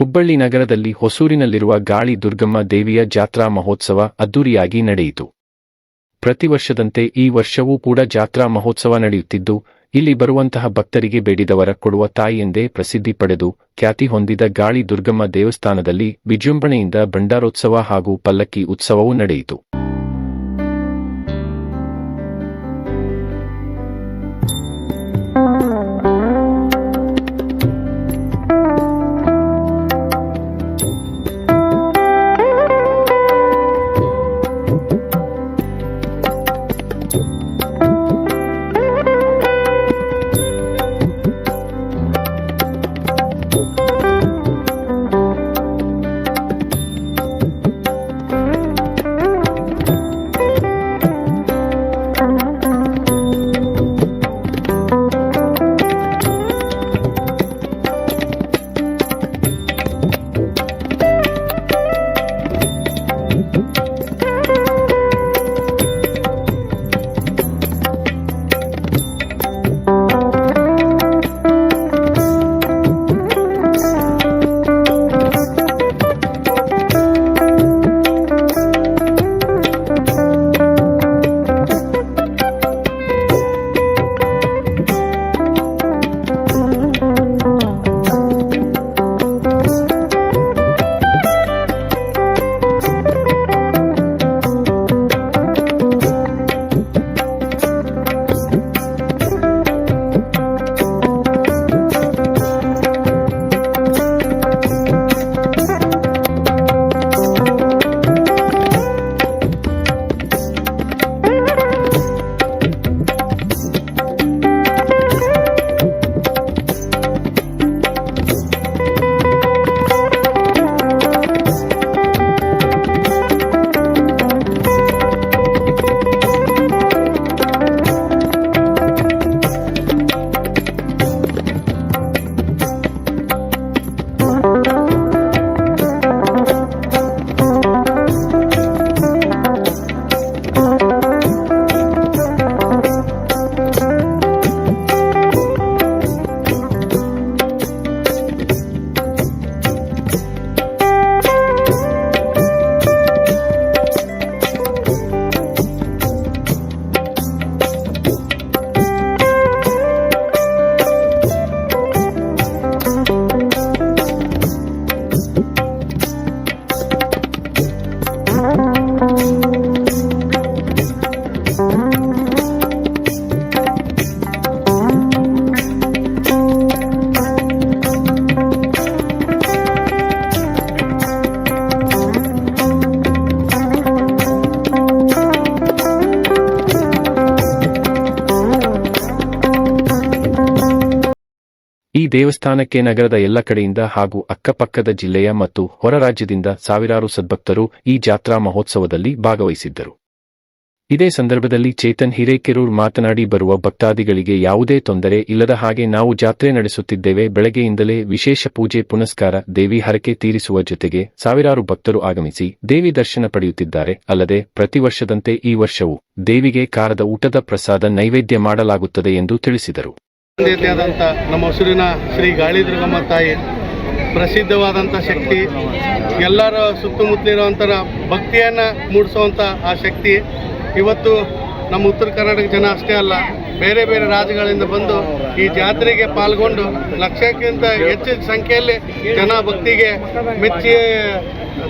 ಹುಬ್ಬಳ್ಳಿ ನಗರದಲ್ಲಿ ಹೊಸೂರಿನಲ್ಲಿರುವ ಗಾಳಿ ದುರ್ಗಮ್ಮ ದೇವಿಯ ಜಾತ್ರಾ ಮಹೋತ್ಸವ ಅದ್ದೂರಿಯಾಗಿ ನಡೆಯಿತು. ಪ್ರತಿ ವರ್ಷದಂತೆ ಈ ವರ್ಷವೂ ಕೂಡ ಜಾತ್ರಾ ಮಹೋತ್ಸವ ನಡೆಯುತ್ತಿದ್ದು, ಇಲ್ಲಿ ಬರುವಂತಹ ಭಕ್ತರಿಗೆ ಬೇಡಿದವರ ಕೊಡುವ ತಾಯಿ ಎಂದೇ ಪ್ರಸಿದ್ಧಿ ಪಡೆದು ಖ್ಯಾತಿ ಹೊಂದಿದ ಗಾಳಿ ದುರ್ಗಮ್ಮ ದೇವಸ್ಥಾನದಲ್ಲಿ ವಿಜೃಂಭಣೆಯಿಂದ ಭಂಡಾರೋತ್ಸವ ಹಾಗೂ ಪಲ್ಲಕ್ಕಿ ಉತ್ಸವವೂ ನಡೆಯಿತು. ದೇವಸ್ಥಾನಕ್ಕೆ ನಗರದ ಎಲ್ಲ ಕಡೆಯಿಂದ ಹಾಗೂ ಅಕ್ಕಪಕ್ಕದ ಜಿಲ್ಲೆಯ ಮತ್ತು ಹೊರ ರಾಜ್ಯದಿಂದ ಸಾವಿರಾರು ಸದ್ಭಕ್ತರು ಈ ಜಾತ್ರಾ ಮಹೋತ್ಸವದಲ್ಲಿ ಭಾಗವಹಿಸಿದ್ದರು. ಇದೇ ಸಂದರ್ಭದಲ್ಲಿ ಚೇತನ್ ಹಿರೇಕೆರೂರ್ ಮಾತನಾಡಿ, ಬರುವ ಭಕ್ತಾದಿಗಳಿಗೆ ಯಾವುದೇ ತೊಂದರೆ ಇಲ್ಲದ ಹಾಗೆ ನಾವು ಜಾತ್ರೆ ನಡೆಸುತ್ತಿದ್ದೇವೆ. ಬೆಳಗ್ಗೆಯಿಂದಲೇ ವಿಶೇಷ ಪೂಜೆ, ಪುನಸ್ಕಾರ, ದೇವಿ ಹರಕೆ ತೀರಿಸುವ ಜೊತೆಗೆ ಸಾವಿರಾರು ಭಕ್ತರು ಆಗಮಿಸಿ ದೇವಿ ದರ್ಶನ ಪಡೆಯುತ್ತಿದ್ದಾರೆ. ಅಲ್ಲದೆ ಪ್ರತಿ ವರ್ಷದಂತೆ ಈ ವರ್ಷವೂ ದೇವಿಗೆ ಕಾರದ ಊಟದ ಪ್ರಸಾದ ನೈವೇದ್ಯ ಮಾಡಲಾಗುತ್ತದೆ ಎಂದು ತಿಳಿಸಿದರು. ತಂದೆಯಾದಂಥ ನಮ್ಮ ಹಸುರಿನ ಶ್ರೀ ಗಾಳಿ ದುರ್ಗಮ್ಮ ತಾಯಿ, ಪ್ರಸಿದ್ಧವಾದಂಥ ಶಕ್ತಿ, ಎಲ್ಲರ ಸುತ್ತಮುತ್ತಲಿರುವಂಥ ಭಕ್ತಿಯನ್ನು ಮೂಡಿಸುವಂಥ ಆ ಶಕ್ತಿ. ಇವತ್ತು ನಮ್ಮ ಉತ್ತರ ಕರ್ನಾಟಕ ಜನ ಅಷ್ಟೇ ಅಲ್ಲ, ಬೇರೆ ಬೇರೆ ರಾಜ್ಯಗಳಿಂದ ಬಂದು ಈ ಜಾತ್ರೆಗೆ ಪಾಲ್ಗೊಂಡು ಲಕ್ಷಕ್ಕಿಂತ ಹೆಚ್ಚು ಸಂಖ್ಯೆಯಲ್ಲಿ ಜನ ಭಕ್ತಿಗೆ ಮೆಚ್ಚಿ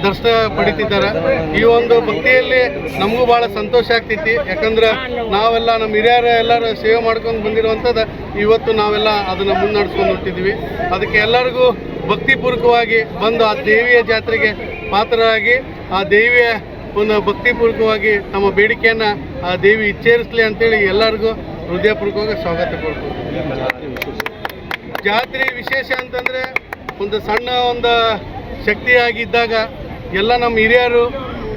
ದರ್ಶನ ಪಡಿತಿದ್ದಾರೆ. ಈ ಒಂದು ಭಕ್ತಿಯಲ್ಲಿ ನಮಗೂ ಭಾಳ ಸಂತೋಷ ಆಗ್ತೈತಿ. ಯಾಕಂದ್ರೆ ನಾವೆಲ್ಲ ನಮ್ಮ ಹಿರಿಯರ ಎಲ್ಲರೂ ಸೇವೆ ಮಾಡ್ಕೊಂಡು ಬಂದಿರುವಂಥದ್ದು ಇವತ್ತು ನಾವೆಲ್ಲ ಅದನ್ನು ಮುನ್ನಡೆಸ್ಕೊಂಡು ಹೊಟ್ಟಿದ್ದೀವಿ ಅದಕ್ಕೆ ಎಲ್ಲರಿಗೂ ಭಕ್ತಿಪೂರ್ವಕವಾಗಿ ಬಂದು ಆ ದೇವಿಯ ಜಾತ್ರೆಗೆ ಪಾತ್ರರಾಗಿ, ಆ ದೇವಿಯ ಒಂದು ಭಕ್ತಿಪೂರ್ವಕವಾಗಿ ತಮ್ಮ ಬೇಡಿಕೆಯನ್ನು ಆ ದೇವಿ ಇಚ್ಛೇರಿಸಲಿ ಅಂತೇಳಿ ಎಲ್ಲರಿಗೂ ಹೃದಯಪೂರ್ವಕವಾಗಿ ಸ್ವಾಗತ ಕೊಡ್ತೀವಿ ಜಾತ್ರೆ ವಿಶೇಷ ಅಂತಂದರೆ ಒಂದು ಸಣ್ಣ ಒಂದು ಶಕ್ತಿಯಾಗಿದ್ದಾಗ ಎಲ್ಲ ನಮ್ಮ ಹಿರಿಯರು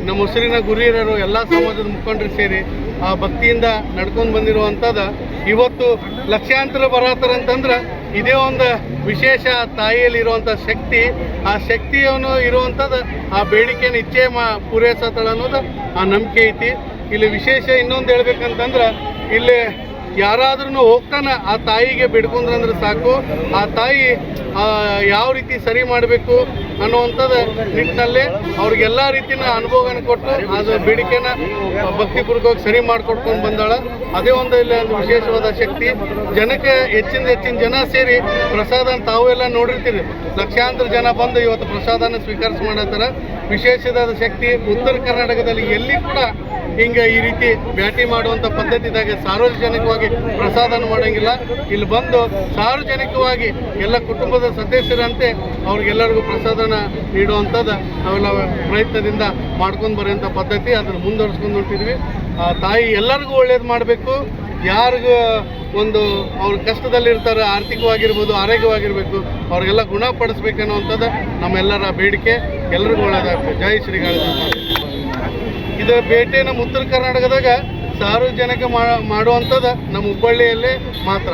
ನಮ್ಮ ಉಸಿರಿನ ಗುರಿಯರು ಎಲ್ಲ ಸಮಾಜದ ಮುಖಂಡರು ಸೇರಿ ಆ ಭಕ್ತಿಯಿಂದ ನಡ್ಕೊಂಡು ಬಂದಿರುವಂಥದ್ದು ಇವತ್ತು ಲಕ್ಷಾಂತರ ಬರತ್ತಾರಂತಂದ್ರೆ ಇದೇ ಒಂದು ವಿಶೇಷ ತಾಯಿಯಲ್ಲಿರುವಂಥ ಶಕ್ತಿ. ಆ ಶಕ್ತಿಯನ್ನು ಇರುವಂಥದ್ದು ಆ ಬೇಡಿಕೆಯನ್ನು ಇಚ್ಛೆ ಮಾ ಪೂರೈಸತ್ತಳ ಅನ್ನೋದು ಆ ನಂಬಿಕೆ ಐತಿ. ಇಲ್ಲಿ ವಿಶೇಷ ಇನ್ನೊಂದು ಹೇಳ್ಬೇಕಂತಂದ್ರೆ, ಇಲ್ಲಿ ಯಾರಾದ್ರೂ ಹೋಗ್ತಾನೆ, ಆ ತಾಯಿಗೆ ಬೇಡ್ಕೊಂಡ್ರಂದ್ರೆ ಸಾಕು. ಆ ತಾಯಿ ಯಾವ ರೀತಿ ಸರಿ ಮಾಡಬೇಕು ಅನ್ನುವಂಥದ್ದು ನಿಟ್ಟಿನಲ್ಲಿ ಅವ್ರಿಗೆಲ್ಲ ರೀತಿಯ ಅನುಭವನ ಕೊಟ್ಟು, ಅದು ಬೇಡಿಕೆನ ಭಕ್ತಿಪೂರ್ವಕವಾಗಿ ಸರಿ ಮಾಡಿಕೊಟ್ಕೊಂಡು ಬಂದಾಳ. ಅದೇ ಒಂದು ಇಲ್ಲಿ ಒಂದು ವಿಶೇಷವಾದ ಶಕ್ತಿ. ಜನಕ್ಕೆ ಹೆಚ್ಚಿನ ಹೆಚ್ಚಿನ ಜನ ಸೇರಿ ಪ್ರಸಾದ ತಾವು ಎಲ್ಲ ನೋಡಿರ್ತೀರಿ. ಲಕ್ಷಾಂತರ ಜನ ಬಂದು ಇವತ್ತು ಪ್ರಸಾದನ ಸ್ವೀಕರಿಸಿ ಮಾಡತ್ತಾರ. ವಿಶೇಷವಾದ ಶಕ್ತಿ, ಉತ್ತರ ಕರ್ನಾಟಕದಲ್ಲಿ ಎಲ್ಲಿ ಕೂಡ ಹಿಂಗೆ ಈ ರೀತಿ ಭೇಟಿ ಮಾಡುವಂಥ ಪದ್ಧತಿದಾಗ ಸಾರ್ವಜನಿಕವಾಗಿ ಪ್ರಸಾದನ ಮಾಡೋಂಗಿಲ್ಲ. ಇಲ್ಲಿ ಬಂದು ಸಾರ್ವಜನಿಕವಾಗಿ ಎಲ್ಲ ಕುಟುಂಬದ ಸದಸ್ಯರಂತೆ ಅವ್ರಿಗೆಲ್ಲರಿಗೂ ಪ್ರಸಾದನ ನೀಡುವಂಥದ್ದು ನಾವೆಲ್ಲ ಪ್ರಯತ್ನದಿಂದ ಮಾಡ್ಕೊಂಡು ಬರೋಂಥ ಪದ್ಧತಿ ಅದನ್ನು ಮುಂದುವರ್ಸ್ಕೊಂಡು ಹೊಂಟಿದ್ವಿ. ಆ, ತಾಯಿ ಎಲ್ಲರಿಗೂ ಒಳ್ಳೇದು ಮಾಡಬೇಕು. ಯಾರಿಗೂ ಒಂದು ಅವ್ರ ಕಷ್ಟದಲ್ಲಿರ್ತಾರೆ, ಆರ್ಥಿಕವಾಗಿರ್ಬೋದು, ಆರೋಗ್ಯವಾಗಿರ್ಬೇಕು, ಅವ್ರಿಗೆಲ್ಲ ಗುಣಪಡಿಸ್ಬೇಕನ್ನುವಂಥದ್ದು ನಮ್ಮೆಲ್ಲರ ಬೇಡಿಕೆ. ಎಲ್ರಿಗೂ ಒಳ್ಳೇದಾಗ್ತದೆ ಜೈ ಶ್ರೀಗಳ ಇದು ಭೇಟಿ ನಮ್ಮ ಉತ್ತರ ಕರ್ನಾಟಕದಾಗ ಸಾರ್ವಜನಿಕ ಮಾಡುವಂಥದ್ದು ನಮ್ಮ ಹುಬ್ಬಳ್ಳಿಯಲ್ಲೇ ಮಾತ್ರ.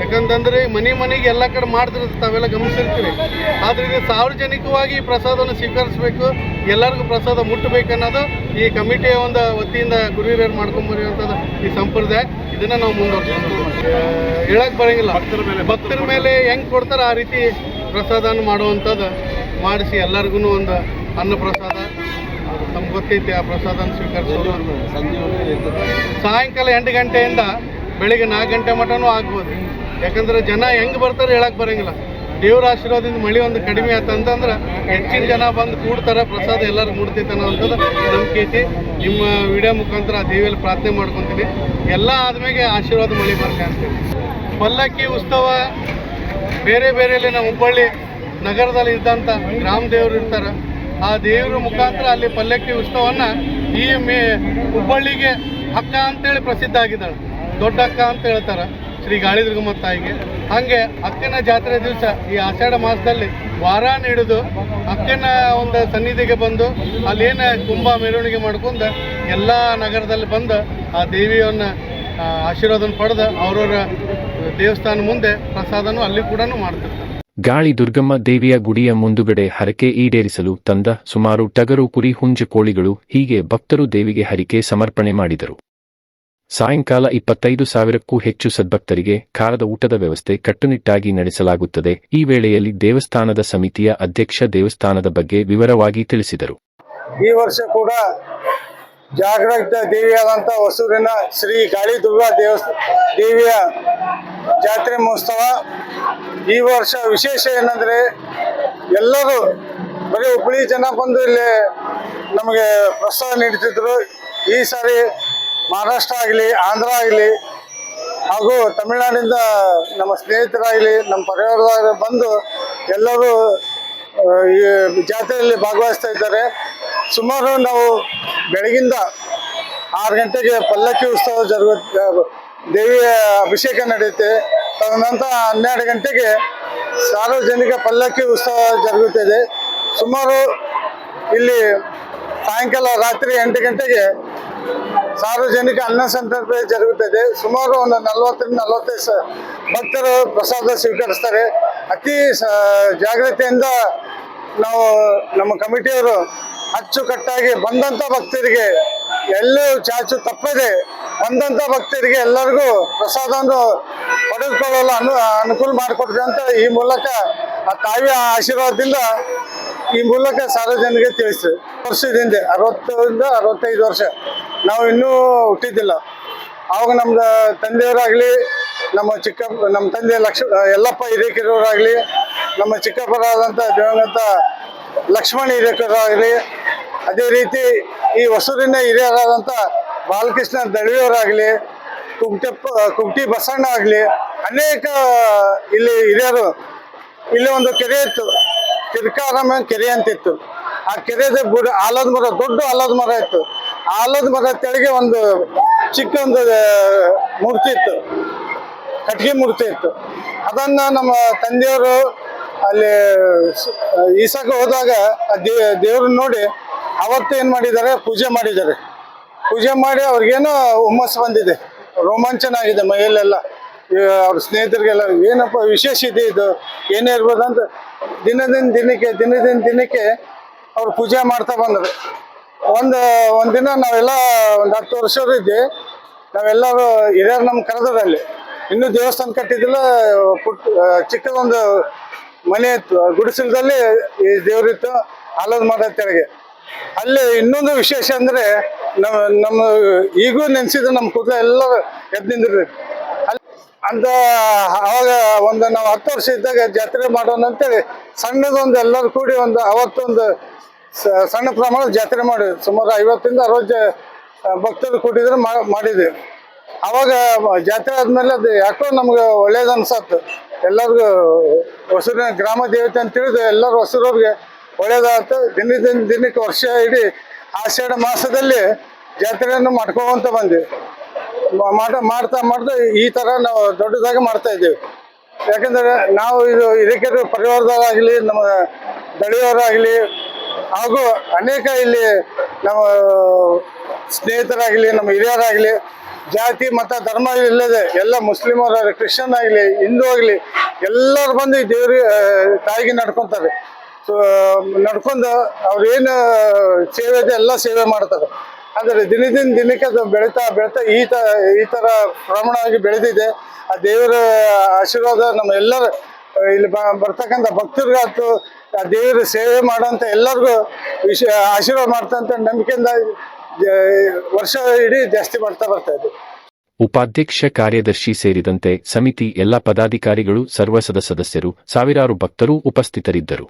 ಯಾಕಂತಂದ್ರೆ ಮನೆ ಮನೆಗೆ ಎಲ್ಲ ಕಡೆ ಮಾಡ್ತಿರುತ್ತೆ ತಾವೆಲ್ಲ ಗಮನಿಸಿರ್ತೀವಿ ಆದ್ರೆ ಇದು ಸಾರ್ವಜನಿಕವಾಗಿ ಈ ಪ್ರಸಾದವನ್ನು ಸ್ವೀಕರಿಸಬೇಕು ಎಲ್ಲರಿಗೂ ಪ್ರಸಾದ ಮುಟ್ಟಬೇಕು ಅನ್ನೋದು ಈ ಕಮಿಟಿಯ ಒಂದು ವತಿಯಿಂದ ಗುರುಹಿರಿಯರು ಮಾಡ್ಕೊಂಬರುವಂಥದ್ದು ಈ ಸಂಪ್ರದಾಯ. ಇದನ್ನ ನಾವು ಮುಂದುವರ್ಸ್ಕೊಂಡು ಹೇಳಕ್ ಬರಂಗಿಲ್ಲ. ಭಕ್ತರ ಮೇಲೆ ಭಕ್ತರ ಮೇಲೆ ಹೆಂಗ್ ಕೊಡ್ತಾರೆ ಆ ರೀತಿ ಪ್ರಸಾದನ ಮಾಡುವಂಥದ್ದು ಮಾಡಿಸಿ ಎಲ್ಲರಿಗೂ ಒಂದು ಅನ್ನ ಪ್ರಸಾದ. ಗೊತ್ತೈತಿ ಆ ಪ್ರಸಾದನ ಸ್ವೀಕರಿಸೋದು? ಸಾಯಂಕಾಲ ಎಂಟು ಗಂಟೆಯಿಂದ ಬೆಳಿಗ್ಗೆ ನಾಲ್ಕು ಗಂಟೆ ಮಟನೂ ಆಗ್ಬೋದು. ಯಾಕಂದ್ರೆ ಜನ ಹೆಂಗೆ ಬರ್ತಾರೆ ಹೇಳಕ್ ಬರಂಗಿಲ್ಲ. ದೇವ್ರ ಆಶೀರ್ವಾದದಿಂದ ಮಳೆ ಒಂದು ಕಡಿಮೆ ಆಯ್ತು ಅಂತಂದ್ರೆ ಹೆಚ್ಚಿನ ಜನ ಬಂದು ಕೂಡ್ತಾರೆ ಪ್ರಸಾದ ಎಲ್ಲರೂ ಮೂಡ್ತೈತೆ ಅನ್ನೋವಂಥದ್ದು ನಂಬಿಕೆ ಐತಿ ನಿಮ್ಮ ವಿಡಿಯೋ ಮುಖಾಂತರ ಆ ದೇವಿಯಲ್ಲಿ ಪ್ರಾರ್ಥನೆ ಮಾಡ್ಕೊತೀನಿ. ಎಲ್ಲ ಆದ್ಮೇಲೆ ಆಶೀರ್ವಾದ ಮಳೆ ಬರ್ಲಿ ಅಂತೇಳಿ ಪಲ್ಲಕ್ಕಿ ಉತ್ಸವ ಬೇರೆ ಬೇರೆಯಲ್ಲಿ ನಮ್ಮ ಹುಬ್ಬಳ್ಳಿ ನಗರದಲ್ಲಿ ಇದ್ದಂಥ ಗ್ರಾಮ ದೇವರು ಇರ್ತಾರೆ. ಆ ದೇವರ ಮುಖಾಂತರ ಅಲ್ಲಿ ಪಲ್ಲಕ್ಕಿ ಉತ್ಸವನ್ನ ಈ ಮೇ ಹುಬ್ಬಳ್ಳಿಗೆ ಅಕ್ಕ ಅಂತೇಳಿ ಪ್ರಸಿದ್ಧ ಆಗಿದ್ದಾಳೆ. ದೊಡ್ಡ ಅಕ್ಕ ಅಂತ ಹೇಳ್ತಾರೆ ಶ್ರೀ ಗಾಳಿದುರ್ಗಮ್ಮ ತಾಯಿಗೆ. ಹಾಗೆ ಅಕ್ಕನ ಜಾತ್ರೆ ದಿವಸ ಈ ಆಷಾಢ ಮಾಸದಲ್ಲಿ ವಾರ ನೀಡಿದು ಅಕ್ಕನ ಒಂದು ಸನ್ನಿಧಿಗೆ ಬಂದು ಅಲ್ಲೇನು ಕುಂಭ ಮೆರವಣಿಗೆ ಮಾಡ್ಕೊಂಡು ಎಲ್ಲ ನಗರದಲ್ಲಿ ಬಂದು ಆ ದೇವಿಯನ್ನ ಆಶೀರ್ವಾದನ ಪಡೆದು ಅವ್ರವ್ರ ದೇವಸ್ಥಾನ ಮುಂದೆ ಪ್ರಸಾದನೂ ಅಲ್ಲಿ ಕೂಡ ಮಾಡ್ತಿರ್ತಾರೆ. ಗಾಳಿ ದುರ್ಗಮ್ಮ ದೇವಿಯ ಗುಡಿಯ ಮುಂದುಗಡೆ ಹರಕೆ ಈಡೇರಿಸಲು ತಂದ ಸುಮಾರು ಟಗರು ಕುರಿ ಹುಂಜ ಕೋಳಿಗಳು ಹೀಗೆ ಭಕ್ತರು ದೇವಿಗೆ ಹರಿಕೆ ಸಮರ್ಪಣೆ ಮಾಡಿದರು. ಸಾಯಂಕಾಲ ಇಪ್ಪತ್ತೈದು ಸಾವಿರಕ್ಕೂ ಹೆಚ್ಚು ಸದ್ಭಕ್ತರಿಗೆ ಖಾರದ ಊಟದ ವ್ಯವಸ್ಥೆ ಕಟ್ಟುನಿಟ್ಟಾಗಿ ನಡೆಸಲಾಗುತ್ತದೆ. ಈ ವೇಳೆಯಲ್ಲಿ ದೇವಸ್ಥಾನದ ಸಮಿತಿಯ ಅಧ್ಯಕ್ಷ ದೇವಸ್ಥಾನದ ಬಗ್ಗೆ ವಿವರವಾಗಿ ತಿಳಿಸಿದರು. ಈ ವರ್ಷ ಕೂಡ ಜಾಗೃತ ದೇವಿಯಾದಂಥ ಹೊಸೂರಿನ ಶ್ರೀ ಗಾಳಿ ದುರ್ಗಾ ದೇವಸ್ಥ ದೇವಿಯ ಜಾತ್ರೆ ಮಹೋತ್ಸವ ಈ ವರ್ಷ ವಿಶೇಷ ಏನಂದ್ರೆ ಎಲ್ಲರೂ ಬರೀ ಹುಬ್ಬಳ್ಳಿ ಜನ ಬಂದು ಇಲ್ಲಿ ನಮಗೆ ಪ್ರಸಾದ ನೀಡ್ತಿದ್ರು. ಈ ಸಾರಿ ಮಹಾರಾಷ್ಟ್ರ ಆಗಲಿ, ಆಂಧ್ರ ಆಗಲಿ, ಹಾಗೂ ತಮಿಳುನಾಡಿಂದ ನಮ್ಮ ಸ್ನೇಹಿತರಾಗಲಿ, ನಮ್ಮ ಪರಿವಾರದವರು ಬಂದು ಎಲ್ಲರೂ ಈ ಜಾತ್ರೆಯಲ್ಲಿ ಭಾಗವಹಿಸ್ತಾ ಇದ್ದಾರೆ. ಸುಮಾರು ನಾವು ಬೆಳಗಿಂದ ಆರು ಗಂಟೆಗೆ ಪಲ್ಲಕ್ಕಿ ಉತ್ಸವ ಜರುಗ ದೇವಿಯ ಅಭಿಷೇಕ ನಡೆಯುತ್ತೆ. ತದನಂತರ ಹನ್ನೆರಡು ಗಂಟೆಗೆ ಸಾರ್ವಜನಿಕ ಪಲ್ಲಕ್ಕಿ ಉತ್ಸವ ಜರುಗುತ್ತದೆ. ಸುಮಾರು ಇಲ್ಲಿ ಸಾಯಂಕಾಲ ರಾತ್ರಿ ಎಂಟು ಗಂಟೆಗೆ ಸಾರ್ವಜನಿಕ ಅನ್ನ ಸಂದರ್ಭ ಜರುಗುತ್ತದೆ. ಸುಮಾರು ಒಂದು ನಲವತ್ತರಿಂದ ನಲವತ್ತೈದು ಭಕ್ತರು ಪ್ರಸಾದ ಸ್ವೀಕರಿಸ್ತಾರೆ. ಅತಿ ಜಾಗ್ರತೆಯಿಂದ ನಾವು ನಮ್ಮ ಕಮಿಟಿಯವರು ಅಚ್ಚುಕಟ್ಟಾಗಿ ಬಂದಂಥ ಭಕ್ತರಿಗೆ ಎಲ್ಲೂ ಚಾಚು ತಪ್ಪದೆ ಬಂದಂಥ ಭಕ್ತರಿಗೆ ಎಲ್ಲರಿಗೂ ಪ್ರಸಾದವನ್ನು ಪಡೆದುಕೊಳ್ಳಲು ಅನು, ಅನುಕೂಲ ಮಾಡಿಕೊಡ್ರಿ ಅಂತ ಈ ಮೂಲಕ ಆ ತಾಯಿಯ ಆಶೀರ್ವಾದದಿಂದ ಈ ಮೂಲಕ ಸಾರ್ವಜನಿಕರಿಗೆ ತಿಳಿಸ್ತೀವಿ ವರ್ಷದಿಂದ, ಅರವತ್ತರಿಂದ ಅರವತ್ತೈದು ವರ್ಷ ನಾವು ಇನ್ನೂ ಹುಟ್ಟಿದ್ದಿಲ್ಲ. ಆವಾಗ ನಮ್ದು ತಂದೆಯವರಾಗಲಿ, ನಮ್ಮ ಚಿಕ್ಕ, ನಮ್ಮ ತಂದೆ ಲಕ್ಷ, ಯಲ್ಲಪ್ಪ ಹಿರೇಕಿರೋರಾಗಲಿ, ನಮ್ಮ ಚಿಕ್ಕಪ್ಪರಾದಂಥ ದಿವಂಗತ ಲಕ್ಷ್ಮಣ ಹಿರೇಕೆರವರಾಗಲಿ ಅದೇ ರೀತಿ ಈ ಹೊಸೂರಿನ ಹಿರಿಯರಾದಂಥ ಬಾಲಕೃಷ್ಣ ದಳವಿಯವರಾಗಲಿ ಕುಕ್ಟಪ್ಪ ಕುಮಟಿ ಬಸಣ್ಣ ಆಗಲಿ ಅನೇಕ ಇಲ್ಲಿ ಹಿರಿಯರು, ಇಲ್ಲಿ ಒಂದು ಕೆರೆ ಇತ್ತು. ತಿರ್ಕಾರಮ್ಮ ಕೆರೆ ಅಂತಿತ್ತು ಆ ಕೆರೆದ ಬುಡ, ಆಲದ ಮರ, ದೊಡ್ಡ ಆಲದ ಮರ ಇತ್ತು. ಆಲದ ಮರ ತೆಳಗೆ ಒಂದು ಚಿಕ್ಕ ಒಂದು ಮೂರ್ತಿ ಇತ್ತು. ಕಟ್ಟಿಗೆ ಮೂರ್ತಿ ಇತ್ತು. ಅದನ್ನ ನಮ್ಮ ತಂದೆಯವರು ಅಲ್ಲಿ ಈಸಕ ಹೋದಾಗ ದೇವ್ರನ್ನ ನೋಡಿ ಅವತ್ತು ಏನು ಮಾಡಿದ್ದಾರೆ? ಪೂಜೆ ಮಾಡಿದ್ದಾರೆ. ಪೂಜೆ ಮಾಡಿ ಅವ್ರಿಗೇನೋ ಹುಮ್ಮಸ್ಸು ಬಂದಿದೆ. ರೋಮಾಂಚನ ಆಗಿದೆ ಮೈಯಲ್ಲೆಲ್ಲ. ಅವ್ರ ಸ್ನೇಹಿತರಿಗೆಲ್ಲ ಏನಪ್ಪ ವಿಶೇಷ ಇದೆ ಇದು? ಏನೇ ಇರ್ಬೋದು ಅಂತ ದಿನದಿಂದ ದಿನಕ್ಕೆ ದಿನದಿಂದ ದಿನಕ್ಕೆ ಅವ್ರು ಪೂಜೆ ಮಾಡ್ತಾ ಬಂದರು. ಒಂದು ಒಂದಿನ ನಾವೆಲ್ಲ ಒಂದು ಹತ್ತು ವರ್ಷದ ನಾವೆಲ್ಲರೂ ಹಿರಿಯರು ನಮ್ಮ ಕರೆದ್ರಲ್ಲಿ ಇನ್ನೂ ದೇವಸ್ಥಾನ ಕಟ್ಟಿದ್ದಿಲ್ಲ, ಪುಟ್ಟ ಚಿಕ್ಕದೊಂದು ಮನೆ ಇತ್ತು. ಗುಡಿಸಲದಲ್ಲಿ ಈ ದೇವರಿತ್ತು, ಆಲದ ತೆಳಗೆ ಅಲ್ಲಿ ಇನ್ನೊಂದು ವಿಶೇಷ ಅಂದರೆ ನಮ್ಮ ನಮ್ಮ ಈಗೂ ನೆನೆಸಿದ್ರೆ ನಮ್ಮ ಕೂದಲು ಎಲ್ಲರೂ ಎದ್ದು ಅಲ್ಲಿ ಅಂತ ಅವಾಗ ಒಂದು ನಾವು ಹತ್ತು ವರ್ಷ ಇದ್ದಾಗ ಜಾತ್ರೆ ಮಾಡೋಣ ಅಂತೇಳಿ ಸಣ್ಣದೊಂದು ಎಲ್ಲರೂ ಕೂಡಿ ಒಂದು ಅವತ್ತೊಂದು ಸಣ್ಣ ಪ್ರಮಾಣದ ಜಾತ್ರೆ ಮಾಡಿದ್ವಿ. ಸುಮಾರು ಐವತ್ತಿಂದ ಅರವತ್ತು ಭಕ್ತರು ಕೂಡಿದ್ರೆ ಮಾಡಿದ್ವಿ. ಅವಾಗ ಜಾತ್ರೆ ಆದ್ಮೇಲೆ ಅದು ಯಾಕೋ ನಮ್ಗೆ ಒಳ್ಳೇದು ಅನ್ಸತ್ತು. ಎಲ್ಲರಿಗೂ ಹೊಸೂರಿನ ಗ್ರಾಮ ದೇವತೆ ಅಂತ ತಿಳಿದು ಎಲ್ಲರೂ ಹೊಸೂರವ್ರಿಗೆ ಒಳ್ಳೇದಾಯ್ತು ದಿನದಿಂದ ದಿನಕ್ಕೆ ವರ್ಷ ಇಡೀ ಆಷಾಢ ಮಾಸದಲ್ಲಿ ಜಾತ್ರೆಯನ್ನು ಮಾಡ್ಕೊಂತ ಬಂದ್ವಿ. ಮಾಡ್ತಾ ಮಾಡ್ತಾ ಈ ಥರ ನಾವು ದೊಡ್ಡದಾಗಿ ಮಾಡ್ತಾ ಇದ್ದೀವಿ. ಯಾಕಂದ್ರೆ ನಾವು ಇದು ಇದಕ್ಕೆ ಪರಿವಾರದವರಾಗಲಿ ನಮ್ಮ ದಳಿಯವರಾಗಲಿ ಹಾಗೂ ಅನೇಕ ಇಲ್ಲಿ ನಮ್ಮ ಸ್ನೇಹಿತರಾಗಲಿ ನಮ್ಮ ಹಿರಿಯರಾಗಲಿ ಜಾತಿ ಮತ ಧರ್ಮ ಇಲ್ಲದೆ ಎಲ್ಲ ಮುಸ್ಲಿಮರಾಗಲಿ ಕ್ರಿಶ್ಚಿಯನ್ ಆಗಲಿ ಹಿಂದೂ ಆಗಲಿ ಎಲ್ಲರೂ ಬಂದು ಆ, ತಾಯಿಗೆ ನಡ್ಕೊತಾರೆ. ಸೊ ನಡ್ಕೊಂಡು ಅವ್ರೇನು ಸೇವೆ ಇದೆ ಎಲ್ಲ ಸೇವೆ ಮಾಡ್ತಾರೆ. ಆದರೆ ದಿನದಿಂದ ದಿನಕ್ಕೆ ಅದು ಬೆಳೀತಾ ಬೆಳೀತಾ ಈ ತ, ಈ ಥರ ಪ್ರಮಾಣವಾಗಿ ಬೆಳೆದಿದೆ. ಆ ದೇವರ ಆಶೀರ್ವಾದ ನಮ್ಮ ಎಲ್ಲರ ಇಲ್ಲಿ ಬರ್ತಕ್ಕಂಥ ಭಕ್ತರಿಗಾಯ್ತು ಆ ದೇವರ ಸೇವೆ ಮಾಡೋಂಥ ಎಲ್ಲರಿಗೂ ವಿಶ, ಆಶೀರ್ವಾದ ಮಾಡ್ತಂತ ನಂಬಿಕೆಯಿಂದ ವರ್ಷ ಇಡೀ ಜಾಸ್ತಿ ಮಾಡ್ತಾ ಬರ್ತಾ ಇದೆ. ಉಪಾಧ್ಯಕ್ಷ ಕಾರ್ಯದರ್ಶಿ ಸೇರಿದಂತೆ ಸಮಿತಿ ಎಲ್ಲ ಪದಾಧಿಕಾರಿಗಳು ಸರ್ವಸದ ಸದಸ್ಯರು, ಸಾವಿರಾರು ಭಕ್ತರು ಉಪಸ್ಥಿತರಿದ್ದರು.